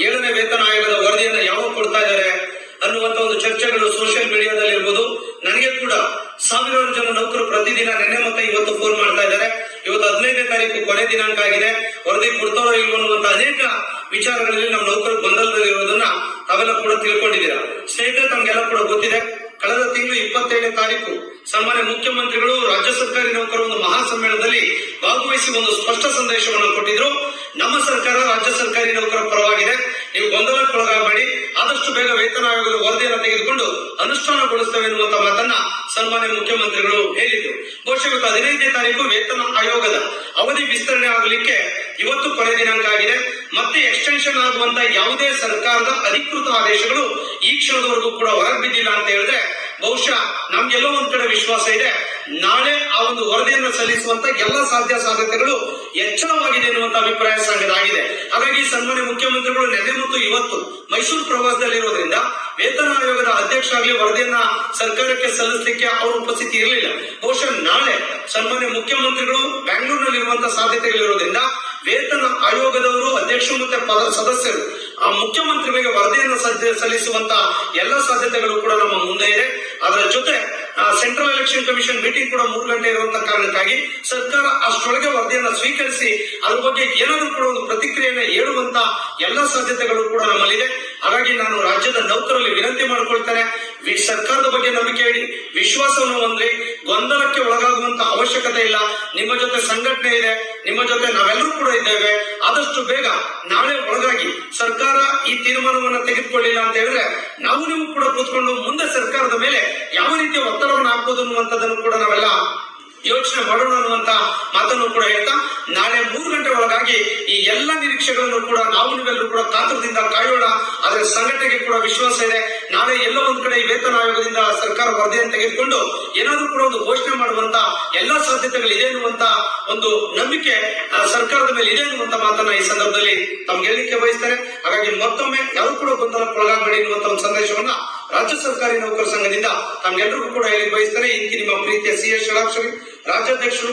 ಏಳನೇ ವೇತನ ಆಯೋಗದ ವರದಿಯನ್ನು ಯಾವಾಗ ಕೊಡ್ತಾ ಇದ್ದಾರೆ ಅನ್ನುವಂತ ಒಂದು ಚರ್ಚೆಗಳು ಸೋಷಿಯಲ್ ಮೀಡಿಯಾದಲ್ಲಿ ಇರ್ಬೋದು ನನಗೆ ಕೂಡ ಸಾವಿರಾರು ಜನ ನೌಕರು ಪ್ರತಿದಿನ ನಿನ್ನೆ ಮತ್ತೆ ಇವತ್ತು ಫೋನ್ ಮಾಡ್ತಾ ಇದ್ದಾರೆ. ಇವತ್ತು ಹದಿನೈದನೇ ತಾರೀಕು ಕೊನೆ ದಿನಾಂಕ ಆಗಿದೆ. ವರದಿ ಕೊಡ್ತಾರೋ ಇಲ್ವೋ ಅನ್ನುವಂತ ಅನೇಕ ವಿಚಾರಗಳಲ್ಲಿ ನಮ್ಮ ನೌಕರು ಗೊಂದಲದಲ್ಲಿ ಇರೋದನ್ನ ತಾವೆಲ್ಲ ಕೂಡ ತಿಳ್ಕೊಂಡಿದ್ದೀರಾ? ಸ್ನೇಹಿತರೆ, ತಮ್ಗೆಲ್ಲ ಕೂಡ ಗೊತ್ತಿದೆ. ಕಳೆದ ತಿಂಗಳು ಇಪ್ಪತ್ತೇಳನೇ ತಾರೀಕು ಸನ್ಮಾನ್ಯ ಮುಖ್ಯಮಂತ್ರಿಗಳು, ರಾಜ್ಯ ಸರ್ಕಾರಿ ನೌಕರ ಒಂದು ಮಹಾಸಮ್ಮೇಳನದಲ್ಲಿ ಭಾಗವಹಿಸಿ ಒಂದು ಸ್ಪಷ್ಟ ಸಂದೇಶವನ್ನು ಕೊಟ್ಟಿದ್ರು. ನಮ್ಮ ಸರ್ಕಾರ ರಾಜ್ಯ ಸರ್ಕಾರಿ ನೌಕರ ಪರವಾಗಿದೆ. ನೀವು ಗೊಂದಲಕ್ಕೊಳಗಾಗಬೇಡಿ ಆದಷ್ಟು ಬೇಗ ವೇತನ ಆಯೋಗದ ವರದಿಯನ್ನು ತೆಗೆದುಕೊಂಡು ಅನುಷ್ಠಾನಗೊಳಿಸ್ತೇವೆ ಎನ್ನುವಂತ ಮಾತನ್ನ ಸನ್ಮಾನ್ಯ ಮುಖ್ಯಮಂತ್ರಿಗಳು ಹೇಳಿದ್ರು. ಬಹುಶಃ ಇವತ್ತು ಹದಿನೈದನೇ ತಾರೀಕು ವೇತನ ಆಯೋಗದ ಅವಧಿ ವಿಸ್ತರಣೆ ಆಗಲಿಕ್ಕೆ ಇವತ್ತು ಕೊನೆ ದಿನಾಂಕ ಆಗಿದೆ. ಮತ್ತೆ ಎಕ್ಸ್ಟೆನ್ಷನ್ ಆಗುವಂತ ಯಾವುದೇ ಸರ್ಕಾರದ ಅಧಿಕೃತ ಆದೇಶಗಳು ಈ ಕ್ಷಣದವರೆಗೂ ಕೂಡ ಹೊರಗೆ ಬಿದ್ದಿಲ್ಲ ಅಂತ ಹೇಳಿದ್ರೆ ಬಹುಶಃ ನಮ್ಗೆಲ್ಲೋ ಒಂದ್ ಕಡೆ ವಿಶ್ವಾಸ ಇದೆ. ನಾಳೆ ಆ ಒಂದು ವರದಿಯನ್ನು ಸಲ್ಲಿಸುವಂತ ಎಲ್ಲ ಸಾಧ್ಯ ಸಾಧ್ಯತೆಗಳು ಹೆಚ್ಚಳವಾಗಿದೆ ಎನ್ನುವಂತ ಅಭಿಪ್ರಾಯ ಸಂಘದಾಗಿದೆ ಹಾಗಾಗಿ ಸನ್ಮಾನ್ಯ ಮುಖ್ಯಮಂತ್ರಿಗಳು ನೆನೆ ಮತ್ತು ಇವತ್ತು ಮೈಸೂರು ಪ್ರವಾಸದಲ್ಲಿರೋದ್ರಿಂದ ವೇತನ ಆಯೋಗದ ಅಧ್ಯಕ್ಷರಾಗಲಿ ವರದಿಯನ್ನ ಸರ್ಕಾರಕ್ಕೆ ಸಲ್ಲಿಸಲಿಕ್ಕೆ ಅವರ ಉಪಸ್ಥಿತಿ ಇರಲಿಲ್ಲ. ಬಹುಶಃ ನಾಳೆ ಸನ್ಮಾನ್ಯ ಮುಖ್ಯಮಂತ್ರಿಗಳು ಬೆಂಗಳೂರಿನಲ್ಲಿರುವಂತಹ ಸಾಧ್ಯತೆಗಳಿರೋದ್ರಿಂದ ವೇತನ ಆಯೋಗದವರು ಅಧ್ಯಕ್ಷರು ಮತ್ತೆ ಸದಸ್ಯರು ಆ ಮುಖ್ಯಮಂತ್ರಿಗಳಿಗೆ ವರದಿಯನ್ನು ಸಲ್ಲಿಸುವಂತ ಎಲ್ಲ ಸಾಧ್ಯತೆಗಳು ಕೂಡ ನಮ್ಮ ಮುಂದೆ ಇದೆ. ಅದರ ಜೊತೆ ಸೆಂಟ್ರಲ್ ಎಲೆಕ್ಷನ್ ಕಮಿಷನ್ ಮೀಟಿಂಗ್ ಕೂಡ ಮೂರು ಗಂಟೆ ಇರುವಂತ ಕಾರಣಕ್ಕಾಗಿ ಸರ್ಕಾರ ಅಷ್ಟೊಳಗೆ ವರದಿಯನ್ನು ಸ್ವೀಕರಿಸಿ ಅದ್ರ ಬಗ್ಗೆ ಏನಾದರೂ ಕೂಡ ಒಂದು ಪ್ರತಿಕ್ರಿಯೆಯನ್ನು ಹೇಳುವಂತ ಎಲ್ಲ ಸಾಧ್ಯತೆಗಳು ಕೂಡ ನಮ್ಮಲ್ಲಿದೆ. ಹಾಗಾಗಿ ನಾನು ರಾಜ್ಯದ ನೌಕರಲ್ಲಿ ವಿನಂತಿ ಮಾಡಿಕೊಳ್ತೇನೆ. ಸರ್ಕಾರದ ಬಗ್ಗೆ ನಂಬಿಕೆ ಇಡಿ, ವಿಶ್ವಾಸವನ್ನು ಹೊಂದ್ರಿ. ಗೊಂದಲಕ್ಕೆ ಒಳಗಾಗುವಂತ ಅವಶ್ಯಕತೆ ಇಲ್ಲ. ನಿಮ್ಮ ಜೊತೆ ಸಂಘಟನೆ ಇದೆ, ನಿಮ್ಮ ಜೊತೆ ನಾವೆಲ್ಲರೂ ಕೂಡ ಇದ್ದೇವೆ. ಆದಷ್ಟು ಬೇಗ ನಾಳೆ ಒಳಗಾಗಿ ಸರ್ಕಾರ ಈ ತೀರ್ಮಾನವನ್ನು ತೆಗೆದುಕೊಳ್ಳಿಲ್ಲ ಅಂತ ಹೇಳಿದ್ರೆ ನಾವು ನೀವು ಕೂಡ ಕೂತ್ಕೊಂಡು ಮುಂದೆ ಸರ್ಕಾರದ ಮೇಲೆ ಯಾವ ರೀತಿಯ ಒತ್ತಡವನ್ನು ಹಾಕೋದು ಅನ್ನುವಂಥದ್ದನ್ನು ಕೂಡ ನಾವೆಲ್ಲ ಯೋಚನೆ ಮಾಡೋಣ ಅನ್ನುವಂತ ಮಾತನ್ನು ಕೂಡ ಹೇಳ್ತಾ ನಾಳೆ ಮೂರು ಗಂಟೆ ಒಳಗಾಗಿ ಈ ಎಲ್ಲ ನಿರೀಕ್ಷೆಗಳನ್ನು ಕೂಡ ನಾವು ನೀವೆಲ್ಲರೂ ಕೂಡ ಕಾತುರದಿಂದ ಸಂಘಟನೆಗೆ ಕೂಡ ವಿಶ್ವಾಸ ಇದೆ. ನಾಳೆ ಎಲ್ಲೋ ಒಂದ್ ಕಡೆ ವೇತನ ಆಯೋಗದಿಂದ ಸರ್ಕಾರ ವರದಿಯನ್ನು ತೆಗೆದುಕೊಂಡು ಏನಾದ್ರೂ ಕೂಡ ಒಂದು ಘೋಷಣೆ ಮಾಡುವಂತ ಎಲ್ಲಾ ಸಾಧ್ಯತೆಗಳು ಇದೆ ಅನ್ನುವಂತ ಒಂದು ನಂಬಿಕೆ ಸರ್ಕಾರದ ಮೇಲೆ ಇದೆ ಅನ್ನುವಂತ ಮಾತನ್ನ ಈ ಸಂದರ್ಭದಲ್ಲಿ ತಮ್ಗೆ ಹೇಳಲಿಕ್ಕೆ ಬಯಸ್ತಾರೆ ಹಾಗಾಗಿ ಮತ್ತೊಮ್ಮೆ ಯಾರು ಕೂಡ ಗೊಂದಲಕ್ಕೊಳಗಾಗಬೇಡಿ ಎನ್ನುವಂತ ಒಂದು ಸಂದೇಶವನ್ನ ರಾಜ್ಯ ಸರ್ಕಾರಿ ನೌಕರ ಸಂಘದಿಂದ ತಮ್ಗೆಲ್ಲರಿಗೂ ಕೂಡ ಹೇಳಿ ಬಯಸ್ತಾರೆ ಇಂತಿ ನಿಮ್ಮ ಪ್ರೀತಿಯ ಸಿ ಎಸ್ ಷಡಾಕ್ಷರಿ ರಾಜ್ಯಾಧ್ಯಕ್ಷರು